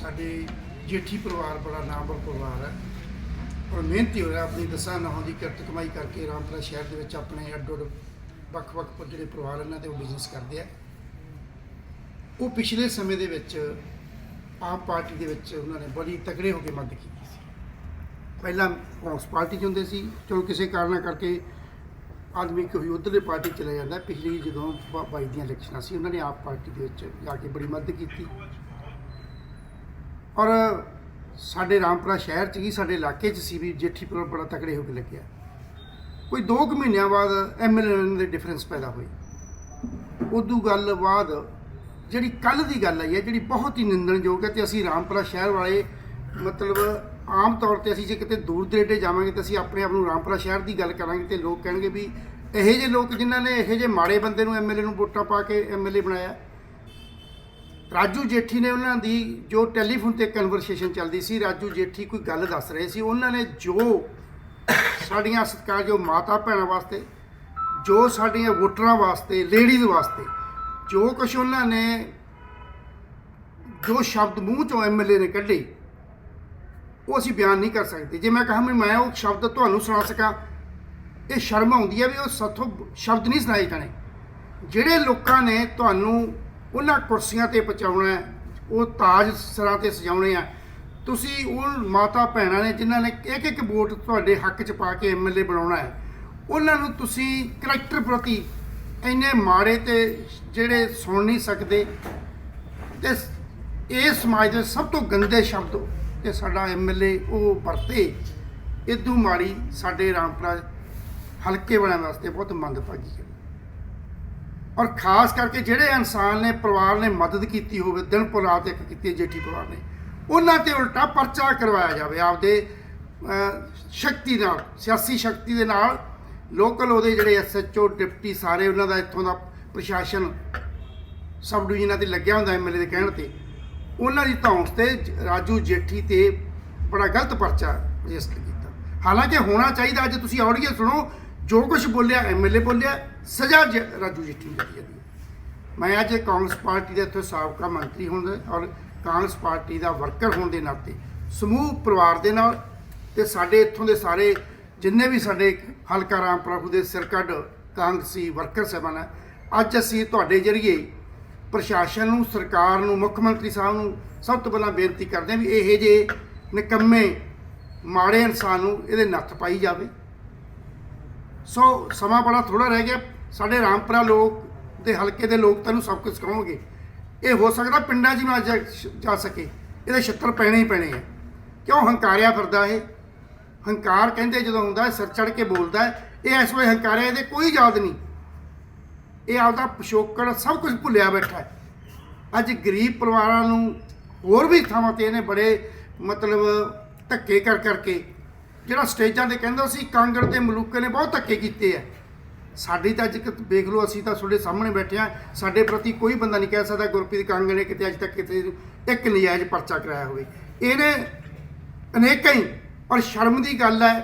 ਸਾਡੇ ਜੇਠੀ ਪਰਿਵਾਰ ਬੜਾ ਨਾਮਵਰ ਪਰਿਵਾਰ ਹੈ। ਔਰ ਮਿਹਨਤੀ ਹੋ ਰਿਹਾ ਆਪਣੀ ਦਸਾਂ ਨੌਂ ਦੀ ਕਿਰਤ ਕਮਾਈ ਕਰਕੇ ਰਾਮਪੁਰਾ ਸ਼ਹਿਰ ਦੇ ਵਿੱਚ ਆਪਣੇ ਅੱਡ ਅੱਡ ਵੱਖ-ਵੱਖ ਜਿਹੜੇ ਪਰਿਵਾਰ ਇਹਨਾਂ ਦੇ ਉਹ ਬਿਜ਼ਨਸ ਕਰਦੇ ਆ। ਉਹ ਪਿਛਲੇ ਸਮੇਂ ਦੇ ਵਿੱਚ ਆਪ ਪਾਰਟੀ ਦੇ ਵਿੱਚ ਉਹਨਾਂ ਨੇ ਬੜੀ ਤਕੜੇ ਹੋ ਕੇ ਮਦਦ ਕੀਤੀ ਸੀ। ਪਹਿਲਾਂ ਕਾਂਗਰਸ ਪਾਰਟੀ 'ਚ ਹੁੰਦੇ ਸੀ, ਚਲੋ ਕਿਸੇ ਕਾਰਨਾਂ ਕਰਕੇ ਆਦਮੀ ਕੋਈ ਉਧਰਲੇ ਪਾਰਟੀ ਚਲਾ ਜਾਂਦਾ। ਪਿਛਲੀ ਜਦੋਂ ਬਾਈ ਦੀਆਂ ਇਲੈਕਸ਼ਨਾਂ ਸੀ, ਉਹਨਾਂ ਨੇ ਆਪ ਪਾਰਟੀ ਦੇ ਵਿੱਚ ਜਾ ਕੇ ਬੜੀ ਮਦਦ ਕੀਤੀ। ਔਰ ਸਾਡੇ ਰਾਮਪੁਰਾ ਸ਼ਹਿਰ 'ਚ ਹੀ ਸਾਡੇ ਇਲਾਕੇ 'ਚ ਸੀ ਵੀ ਜੇਠੀਪੁਰ ਬੜਾ ਤਕੜੇ ਹੋ ਕੇ ਲੱਗਿਆ। ਕੋਈ 2 ਕੁ ਮਹੀਨਿਆਂ ਬਾਅਦ ਐਮਐਲਏ ਦੇ ਡਿਫਰੈਂਸ ਪੈਦਾ ਹੋਈ ਉਦੋਂ ਗੱਲ ਬਾਅਦ ਜਿਹੜੀ ਕੱਲ ਦੀ ਗੱਲ ਆਈ ਹੈ, ਜਿਹੜੀ ਬਹੁਤ ਹੀ ਨਿੰਦਣਯੋਗ ਹੈ ਤੇ ਅਸੀਂ ਰਾਮਪੁਰਾ ਸ਼ਹਿਰ ਵਾਲੇ ਮਤਲਬ ਆਮ ਤੌਰ ਤੇ ਅਸੀਂ ਜੇ ਕਿਤੇ ਦੂਰ ਦਰੇਡੇ ਜਾਵਾਂਗੇ ਤਾਂ ਅਸੀਂ ਆਪਣੇ ਆਪ ਨੂੰ ਰਾਮਪੁਰਾ ਸ਼ਹਿਰ ਦੀ ਗੱਲ ਕਰਾਂਗੇ ਤੇ ਲੋਕ ਕਹਿਣਗੇ ਵੀ ਇਹੋ ਜਿਹੇ ਲੋਕ ਜਿਨ੍ਹਾਂ ਨੇ ਇਹੋ ਜਿਹੇ ਮਾੜੇ ਬੰਦੇ ਨੂੰ ਐਮਐਲਏ ਨੂੰ ਵੋਟਾਂ ਪਾ ਕੇ ਐਮਐਲਏ ਬਣਾਇਆ। ਰਾਜੂ ਜੇਠੀ ਨੇ ਉਹਨਾਂ ਦੀ ਜੋ ਟੈਲੀਫੋਨ ਤੇ ਕਨਵਰਸੇਸ਼ਨ ਚੱਲਦੀ ਸੀ, ਰਾਜੂ ਜੇਠੀ ਕੋਈ ਗੱਲ ਦੱਸ ਰਹੇ ਸੀ, ਉਹਨਾਂ ਨੇ ਜੋ ਸਾਡੀਆਂ ਸਤਿਕਾਰਯੋਗ ਮਾਤਾ ਭੈਣਾਂ ਵਾਸਤੇ, ਜੋ ਸਾਡੀਆਂ ਵੋਟਰਾਂ ਵਾਸਤੇ ਲੇਡੀਜ਼ ਵਾਸਤੇ, ਜੋ ਕੁਝ ਉਹਨਾਂ ਨੇ, ਜੋ ਸ਼ਬਦ ਮੂੰਹ ਚੋਂ ਐਮਐਲਏ ਨੇ ਕੱਢੇ, ਉਹ ਅਸੀਂ ਬਿਆਨ ਨਹੀਂ ਕਰ ਸਕਦੇ। ਜੇ ਮੈਂ ਕਹਾਂ ਵੀ ਮੈਂ ਉਹ ਸ਼ਬਦ ਤੁਹਾਨੂੰ ਸੁਣਾ ਸਕਾਂ, ਇਹ ਸ਼ਰਮ ਆਉਂਦੀ ਹੈ ਵੀ ਉਹ ਸਾਥੋਂ ਸ਼ਬਦ ਨਹੀਂ ਸੁਣਾਏ ਜਾਣੇ। ਜਿਹੜੇ ਲੋਕਾਂ ਨੇ ਤੁਹਾਨੂੰ ਉਹਨਾਂ ਕੁਰਸੀਆਂ ਤੇ ਪਹੁੰਚਾਉਣਾ ਹੈ, ਉਹ ਤਾਜ ਸਿਰਾਂ ਤੇ ਸਜਾਉਣੇ ਆ। ਤੁਸੀਂ ਉਹ ਮਾਤਾ ਭੈਣਾਂ ਨੇ ਜਿਨ੍ਹਾਂ ਨੇ ਇੱਕ ਇੱਕ ਵੋਟ ਤੁਹਾਡੇ ਹੱਕ 'ਚ ਪਾ ਕੇ ਐਮਐਲਏ ਬਣਾਉਣਾ ਹੈ ਉਹਨਾਂ ਨੂੰ ਤੁਸੀਂ ਕਰੈਕਟਰ ਪ੍ਰਤੀ ਇੰਨੇ ਮਾੜੇ ਤੇ ਜਿਹੜੇ ਸੁਣ ਨਹੀਂ ਸਕਦੇ ਤੇ ਇਹ ਸਮਾਜ ਦੇ ਸਭ ਤੋਂ ਗੰਦੇ ਸ਼ਬਦ ਤੇ ਸਾਡਾ ਐਮਐਲਏ ਉਹ ਵਰਤੇ। ਇਦੋਂ ਮਾੜੀ ਸਾਡੇ ਰਾਮਪੁਰਾ ਹਲਕੇ ਬਣਾਉਣ ਵਾਸਤੇ ਬਹੁਤ ਮੰਦਭਾਗੀ ਹੈ। ਔਰ ਖਾਸ ਕਰਕੇ ਜਿਹੜੇ ਇਨਸਾਨ ਨੇ, ਪਰਿਵਾਰ ਨੇ ਮਦਦ ਕੀਤੀ ਹੋਵੇ, ਦਿਨ ਪਰ ਰਾਤ ਇੱਕ ਕੀਤੀ ਜੇਠੀ ਪਰਿਵਾਰ ਨੇ, ਉਹਨਾਂ ਤੇ ਉਲਟਾ ਪਰਚਾ ਕਰਵਾਇਆ ਜਾਵੇ ਆਪਦੇ ਸ਼ਕਤੀ ਨਾਲ, ਸਿਆਸੀ ਸ਼ਕਤੀ ਦੇ ਨਾਲ। ਲੋਕਲ ਉਹਦੇ ਜਿਹੜੇ ਐਸਐਚਓ ਡਿਪਟੀ ਸਾਰੇ ਉਹਨਾਂ ਦਾ ਇੱਥੋਂ ਦਾ ਪ੍ਰਸ਼ਾਸਨ ਸਬ ਡਿਵੀਜ਼ਨਾਂ ਤੇ ਲੱਗਿਆ ਹੁੰਦਾ ਐਮਐਲਏ ਦੇ ਕਹਿਣ ਤੇ। ਉਹਨਾਂ ਦੀ ਧੌਂਸ ਤੇ ਰਾਜੂ ਜੇਠੀ ਤੇ ਬੜਾ ਗਲਤ ਪਰਚਾ ਰਜਿਸਟਰ ਕੀਤਾ। ਹਾਲਾਂਕਿ ਹੋਣਾ ਚਾਹੀਦਾ, ਅੱਜ ਤੁਸੀਂ ਆਡੀਓ ਸੁਣੋ, ਜੋ ਕੁਝ ਬੋਲਿਆ ਐਮਐਲਏ ਬੋਲਿਆ ਸਜ਼ਾ ਜ- ਰਾਜੂ ਜੇਠੀ ਨੂੰ ਦਿੱਤੀ ਹੈ। ਮੈਂ ਅੱਜ ਕਾਂਗਰਸ ਪਾਰਟੀ ਦੇ ਇੱਥੇ ਸਾਬਕਾ ਮੰਤਰੀ ਹੋਣ ਦੇ ਔਰ ਕਾਂਗਰਸ ਪਾਰਟੀ ਦਾ ਵਰਕਰ ਹੋਣ ਦੇ ਨਾਤੇ ਸਮੂਹ ਪਰਿਵਾਰ ਦੇ ਨਾਲ ਤੇ ਸਾਡੇ ਇੱਥੋਂ ਦੇ ਸਾਰੇ ਜਿੰਨੇ ਵੀ ਸਾਡੇ ਹਲਕਾ ਰਾਮ ਪ੍ਰਭੂ ਦੇ ਸਿਰਕੱਢ ਕਾਂਗਰਸੀ ਵਰਕਰ ਸਾਹਿਬਾਨ ਹੈ, ਅੱਜ ਅਸੀਂ ਤੁਹਾਡੇ ਜਰੀਏ ਪ੍ਰਸ਼ਾਸਨ ਨੂੰ, ਸਰਕਾਰ ਨੂੰ, ਮੁੱਖ ਮੰਤਰੀ ਸਾਹਿਬ ਨੂੰ ਸਭ ਤੋਂ ਪਹਿਲਾਂ ਬੇਨਤੀ ਕਰਦੇ ਹਾਂ ਵੀ ਇਹ ਜੇ ਨਿਕੰਮੇ ਮਾੜੇ ਇਨਸਾਨ ਨੂੰ ਇਹਦੇ ਨੱਥ ਪਾਈ ਜਾਵੇ। ਸੋ ਸਮਾਂ ਬੜਾ ਥੋੜਾ ਰਹਿ ਗਿਆ। ਸਾਡੇ ਰਾਮਪੁਰਾ ਲੋਕ ਦੇ ਹਲਕੇ ਦੇ ਲੋਕ ਤੈਨੂੰ ਸਭ ਕੁਝ ਕਹੋਗੇ ਇਹ ਹੋ ਸਕਦਾ ਪਿੰਡਾਂ 'ਚ ਵੀ ਨਾ ਜਾ ਸਕੇ। ਇਹਦੇ ਛੱਤਰ ਪੈਣੇ ਹੀ ਪੈਣੇ ਆ। ਕਿਉਂ ਹੰਕਾਰਿਆ ਫਿਰਦਾ ਇਹ? ਹੰਕਾਰ ਕਹਿੰਦੇ ਜਦੋਂ ਹੁੰਦਾ ਸਿਰ ਚੜ ਕੇ ਬੋਲਦਾ ਇਹ ਇਸ ਵੇਲੇ ਹੰਕਾਰਿਆ, ਇਹਦੇ ਕੋਈ ਯਾਦ ਨਹੀਂ। ਇਹ ਆਪਦਾ ਪਿਛੋਕੜ ਸਭ ਕੁਝ ਭੁੱਲਿਆ ਬੈਠਾ ਅੱਜ ਗਰੀਬ ਪਰਿਵਾਰਾਂ ਨੂੰ ਹੋਰ ਵੀ ਥਾਵਾਂ ਤੇ ਇਹਨੇ ਬੜੇ ਮਤਲਬ ਧੱਕੇ ਕਰ ਕਰਕੇ ਜਿਹੜਾ ਸਟੇਜਾਂ ਤੇ ਕਹਿੰਦਾ ਸੀ, ਕਾਂਗੜ ਤੇ ਮਲੂਕੇ ਨੇ ਬਹੁਤ ਧੱਕੇ ਕੀਤੇ ਆ। ਸਾਡੀ ਤਾਂ ਅੱਜ ਤੱਕ ਦੇਖ ਲਓ, ਅਸੀਂ ਤਾਂ ਤੁਹਾਡੇ ਸਾਹਮਣੇ ਬੈਠੇ ਆ। ਸਾਡੇ ਪ੍ਰਤੀ ਕੋਈ ਬੰਦਾ ਨਹੀਂ ਕਹਿ ਸਕਦਾ ਗੁਰਪ੍ਰੀਤ ਕਾਂਗੜ ਨੇ ਕਿਤੇ ਅੱਜ ਤੱਕ ਕਿਤੇ ਇੱਕ ਨਜਾਇਜ਼ ਪਰਚਾ ਕਰਾਇਆ ਹੋਵੇ। ਇਹਨੇ ਅਨੇਕਾਂ ਹੀ, ਔਰ ਸ਼ਰਮ ਦੀ ਗੱਲ ਹੈ,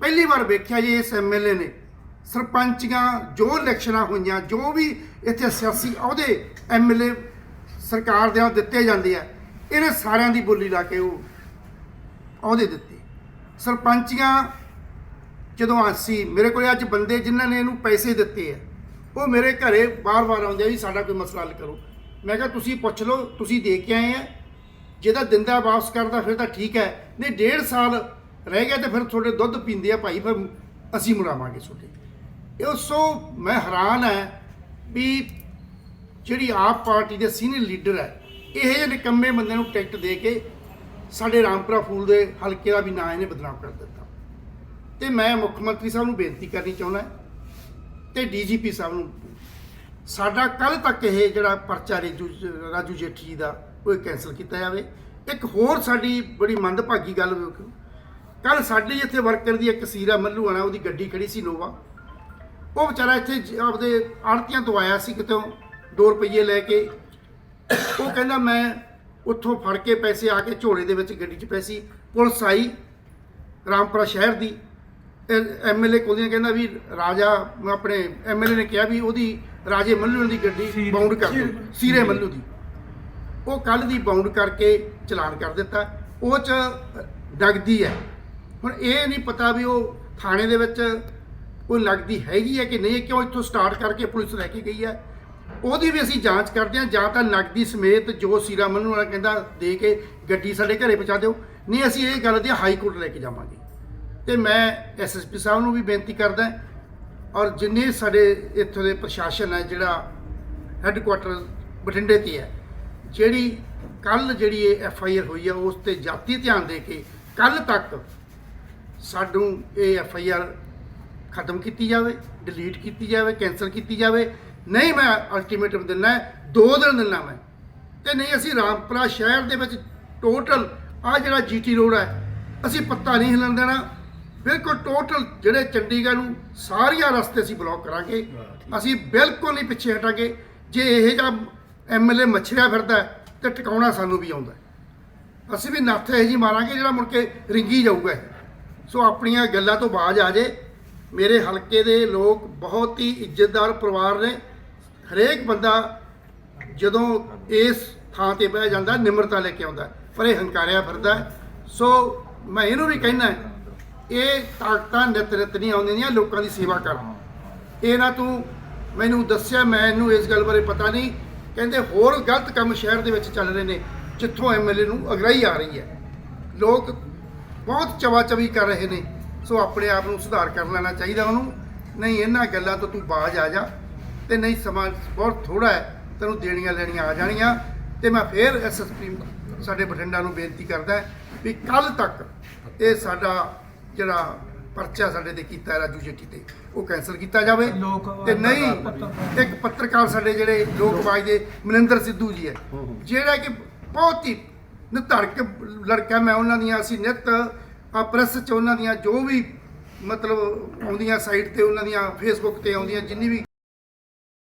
ਪਹਿਲੀ ਵਾਰ ਵੇਖਿਆ ਜੀ ਇਸ ਐਮਐਲਏ ਨੇ। ਸਰਪੰਚੀਆਂ ਜੋ ਇਲੈਕਸ਼ਨਾਂ ਹੋਈਆਂ, ਜੋ ਵੀ ਇੱਥੇ ਸਿਆਸੀ ਅਹੁਦੇ ਐਮਐਲਏ ਸਰਕਾਰ ਦੇ ਦਿੱਤੇ ਜਾਂਦੇ ਆ। ਇਹਨੇ ਸਾਰਿਆਂ ਦੀ ਬੋਲੀ ਲਾ ਕੇ ਉਹ ਅਹੁਦੇ ਦਿੱਤੇ। ਸਰਪੰਚੀਆਂ ਜਦੋਂ ਆਸੀ, ਮੇਰੇ ਕੋਲ ਅੱਜ ਬੰਦੇ ਜਿਨ੍ਹਾਂ ਨੇ ਇਹਨੂੰ ਪੈਸੇ ਦਿੱਤੇ ਆ, ਉਹ ਮੇਰੇ ਘਰੇ ਬਾਰ-ਬਾਰ ਆਉਂਦੇ ਆ ਵੀ ਸਾਡਾ ਕੋਈ ਮਸਲਾ ਹੱਲ ਕਰੋ। ਮੈਂ ਕਿਹਾ, ਤੁਸੀਂ ਪੁੱਛ ਲਓ, ਤੁਸੀਂ ਦੇ ਕੇ ਆਏ ਆ। ਜਿਹਦਾ ਦਿੰਦਾ ਵਾਪਸ ਕਰਦਾ, ਫਿਰ ਤਾਂ ਠੀਕ ਹੈ। ਨਹੀਂ, ਡੇਢ ਸਾਲ ਰਹਿ ਗਿਆ ਤੇ ਫਿਰ ਤੁਹਾਡੇ ਦੁੱਧ ਪੀਂਦੇ ਆ ਭਾਈ, ਫਿਰ ਅਸੀਂ ਮੁੜਾਵਾਂਗੇ ਤੁਹਾਡੇ। ਇਹ ਸੋ ਮੈਂ ਹੈਰਾਨ ਹੈ ਵੀ ਜਿਹੜੀ ਆਪ ਪਾਰਟੀ ਦੇ ਸੀਨੀਅਰ ਲੀਡਰ ਹੈ, ਇਹ ਜਿਹੇ ਨਿਕੰਮੇ ਬੰਦੇ ਨੂੰ ਟਿਕਟ ਦੇ ਕੇ ਸਾਡੇ ਰਾਮਪੁਰਾ ਫੂਲ ਦੇ ਹਲਕੇ ਦਾ ਵੀ ਨਾਂ ਇਹਨੇ ਬਦਨਾਮ ਕਰ ਦਿੱਤਾ। ਤੇ ਮੈਂ ਮੁੱਖ ਮੰਤਰੀ ਸਾਹਿਬ ਨੂੰ ਬੇਨਤੀ ਕਰਨੀ ਚਾਹੁੰਦਾ ਤੇ ਡੀਜੀਪੀ ਸਾਹਿਬ ਨੂੰ। ਸਾਡਾ ਕੱਲ ਤੱਕ ਇਹ ਜਿਹੜਾ ਪਰਚਾ ਰੇਜੂ ਰਾਜੂ ਜੇਠੀ ਦਾ, ਉਹ ਕੈਨਸਲ ਕੀਤਾ ਜਾਵੇ। ਇੱਕ ਹੋਰ ਸਾਡੀ ਬੜੀ ਮੰਦਭਾਗੀ ਗੱਲ ਵੇਖੋ। ਕੱਲ ਸਾਡੇ ਇੱਥੇ ਵਰਕਰ ਦੀ ਇੱਕ ਸੀਰਾ ਮੱਲੂ ਆਣਾ ਉਹਦੀ ਗੱਡੀ ਖੜੀ ਸੀ ਨੋਵਾ ਉਹ ਵਿਚਾਰਾ ਇੱਥੇ ਆਪਦੇ ਆੜਤੀਆਂ ਤੋਂ ਆਇਆ ਸੀ ਕਿਤੋਂ 2 ਰੁਪਏ ਲੈ ਕੇ। ਉਹ ਕਹਿੰਦਾ, ਮੈਂ ਉੱਥੋਂ ਫੜ ਕੇ ਪੈਸੇ ਆ ਕੇ ਝੋਲੇ ਦੇ ਵਿੱਚ ਗੱਡੀ 'ਚ ਪੈਸੀ ਪੁਲਿਸ ਆਈ ਰਾਮਪੁਰਾ ਸ਼ਹਿਰ ਦੀ। ਐਮਐਲਏ ਕੋਲ ਦੀ ਕਹਿੰਦਾ ਵੀ ਰਾਜਾ ਆਪਣੇ ਐਮਐਲਏ ਨੇ ਕਿਹਾ ਵੀ ਉਹਦੀ ਰਾਜੇ ਮੱਲੂ ਦੀ ਗੱਡੀ ਬਾਉਂਡ ਕਰ ਦਿਓ। ਸੀਰੇ- ਮੱਲੂ ਦੀ। ਉਹ ਕੱਲ ਦੀ ਬਾਉਂਡ ਕਰਕੇ ਚਲਾਨ ਕਰ ਦਿੱਤਾ। ਉਹ ਚ ਨਗਦੀ ਹੈ। ਹੁਣ ਇਹ ਨਹੀਂ ਪਤਾ ਵੀ ਉਹ ਥਾਣੇ ਦੇ ਵਿੱਚ ਉਹ ਨਗਦੀ ਹੈਗੀ ਹੈ ਕਿ ਨਹੀਂ ਕਿਉਂ ਇੱਥੋਂ ਸਟਾਰਟ ਕਰਕੇ ਪੁਲਿਸ ਲੈ ਕੇ ਗਈ ਹੈ? ਉਹਦੀ ਵੀ ਅਸੀਂ ਜਾਂਚ ਕਰਦੇ ਹਾਂ, ਜਾਂ ਤਾਂ ਨਗਦੀ ਸਮੇਤ ਜੋ ਸੀਰਾ ਮੰਨੂ ਵਾਲਾ ਕਹਿੰਦਾ ਦੇ ਕੇ ਗੱਡੀ ਸਾਡੇ ਘਰੇ ਪਹੁੰਚਾ ਦਿਓ। ਨਹੀਂ, ਅਸੀਂ ਇਹ ਗੱਲ ਦੀ ਹਾਈ ਕੋਰਟ ਲੈ ਕੇ ਜਾਵਾਂਗੇ। ਤੇ ਮੈਂ ਐਸਐਸਪੀ ਸਾਹਿਬ ਨੂੰ ਵੀ ਬੇਨਤੀ ਕਰਦਾ ਔਰ ਜਿੰਨੇ ਸਾਡੇ ਇੱਥੋਂ ਦੇ ਪ੍ਰਸ਼ਾਸਨ ਹੈ, ਜਿਹੜਾ ਹੈੱਡਕੁਆਟਰ ਬਠਿੰਡੇ ਤੇ ਹੈ, ਜਿਹੜੀ ਕੱਲ ਜਿਹੜੀ ਇਹ ਐਫ ਆਈ ਆਰ ਹੋਈ ਹੈ ਉਸ ਤੇ ਜਾਤੀ ਧਿਆਨ ਦੇ ਕੇ ਕੱਲ ਤੱਕ ਸਾਨੂੰ ਇਹ ਐਫ ਆਈ ਆਰ ਖਤਮ ਕੀਤੀ ਜਾਵੇ, ਡਿਲੀਟ ਕੀਤੀ ਜਾਵੇ ਕੈਨਸਲ ਕੀਤੀ ਜਾਵੇ। ਨਹੀਂ ਮੈਂ ਅਲਟੀਮੇਟਮ ਦਿੰਦਾ ਹੈ, ਦੋ ਦਿਨ ਦਿੰਦਾ ਮੈਂ। ਤੇ ਨਹੀਂ ਅਸੀਂ ਰਾਮਪੁਰਾ ਸ਼ਹਿਰ ਦੇ ਵਿੱਚ ਟੋਟਲ ਆ ਜਿਹੜਾ ਜੀਟੀ ਰੋਡ ਹੈ ਅਸੀਂ ਪੱਤਾ ਨਹੀਂ ਹਿਲਣ ਦੇਣਾ। ਬਿਲਕੁਲ ਟੋਟਲ ਜਿਹੜੇ ਚੰਡੀਗੜ੍ਹ ਨੂੰ ਸਾਰੀਆਂ ਰਸਤੇ ਅਸੀਂ ਬਲੌਕ ਕਰਾਂਗੇ। ਅਸੀਂ ਬਿਲਕੁਲ ਨਹੀਂ ਪਿੱਛੇ ਹਟਾਂਗੇ। ਜੇ ਇਹ ਜਿਹਾ ਐਮਐਲਏ ਮੱਛਰਿਆ ਫਿਰਦਾ ਹੈ, ਤੇ ਟਿਕਾਉਣਾ ਸਾਨੂੰ ਵੀ ਆਉਂਦਾ ਅਸੀਂ ਵੀ ਨੱਥ ਇਹ ਜੀ ਮਾਰਾਂਗੇ ਜਿਹੜਾ ਮੁੜ ਕੇ ਰਿੰਗੀ ਜਾਊਗਾ ਸੋ ਆਪਣੀਆਂ ਗੱਲਾਂ ਤੋਂ ਬਾਜ ਆ ਜੇ। ਮੇਰੇ ਹਲਕੇ ਦੇ ਲੋਕ ਬਹੁਤ ਹੀ ਇੱਜ਼ਤਦਾਰ ਪਰਿਵਾਰ ਨੇ। ਹਰੇਕ ਬੰਦਾ ਜਦੋਂ ਇਸ ਥਾਂ ਤੇ ਬਹਿ ਜਾਂਦਾ, ਨਿਮਰਤਾ ਲੈ ਕੇ ਆਉਂਦਾ ਪਰ ਇਹ ਹੰਕਾਰਿਆ ਫਿਰਦਾ ਸੋ ਮੈਂ ਇਹਨੂੰ ਵੀ ਕਹਿਣਾ ਇਹ ਤਾਕਤਾਂ ਨਿਤ ਨਿਤ ਨਹੀਂ ਆਉਂਦੀਆਂ, ਲੋਕਾਂ ਦੀ ਸੇਵਾ ਕਰ ਇਹ ਨਾ ਤੂੰ ਮੈਨੂੰ ਦੱਸਿਆ ਮੈਨੂੰ ਇਸ ਗੱਲ ਬਾਰੇ ਪਤਾ ਨਹੀਂ। ਕਹਿੰਦੇ ਹੋਰ ਗਲਤ ਕੰਮ ਸ਼ਹਿਰ ਦੇ ਵਿੱਚ ਚੱਲ ਰਹੇ ਨੇ, ਜਿੱਥੋਂ ਐਮਐਲਏ ਨੂੰ ਅਗਰਾਈ ਆ ਰਹੀ ਹੈ। ਲੋਕ ਬਹੁਤ ਚਵਾਚਵੀ ਕਰ ਰਹੇ ਨੇ। ਸੋ ਆਪਣੇ ਆਪ ਨੂੰ ਸੁਧਾਰ ਕਰ ਲੈਣਾ ਚਾਹੀਦਾ ਉਹਨੂੰ। ਨਹੀਂ, ਇਹਨਾਂ ਗੱਲਾਂ ਤੋਂ ਤੂੰ ਬਾਜ ਆ ਜਾ। ਤੇ ਨਹੀਂ ਸਮਾਂ ਬਹੁਤ ਥੋੜਾ ਹੈ ਤੈਨੂੰ ਦੇਣੀਆਂ ਲੈਣੀਆਂ ਆ ਜਾਣੀਆਂ। ਤੇ ਮੈਂ ਫੇਰ ਐਸਐਸਪੀ ਸਾਡੇ ਬਠਿੰਡਾ ਨੂੰ ਬੇਨਤੀ ਕਰਦਾ ਵੀ ਕੱਲ ਤੱਕ ਇਹ ਸਾਡਾ ਜਿਹੜਾ ਪਰਚਾ ਸਾਡੇ ਤੇ ਕੀਤਾ ਹੈ ਰਾਜੂ ਜੇਠੀ ਤੇ ਉਹ ਕੈਂਸਲ ਕੀਤਾ ਜਾਵੇ। ਤੇ ਨਹੀਂ ਇੱਕ ਪੱਤਰਕਾਰ ਸਾਡੇ ਜਿਹੜੇ ਲੋਕ ਆਵਾਜ਼ ਦੇ ਮਨਿੰਦਰ ਸਿੱਧੂ ਜੀ ਹੈ। ਜਿਹੜਾ ਕਿ ਬਹੁਤ ਹੀ ਨਿਧੜਕ ਲੜਕਾ ਮੈਂ ਉਹਨਾਂ ਦੀਆਂ ਅਸੀਂ ਨਿਤ ਪ੍ਰੈਸ ਚ ਉਹਨਾਂ ਦੀਆਂ ਜੋ ਵੀ ਮਤਲਬ ਆਉਂਦੀਆਂ ਸਾਈਟ ਤੇ ਉਹਨਾਂ ਦੀਆਂ ਫੇਸਬੁੱਕ ਤੇ ਆਉਂਦੀਆਂ ਜਿੰਨੀ ਵੀ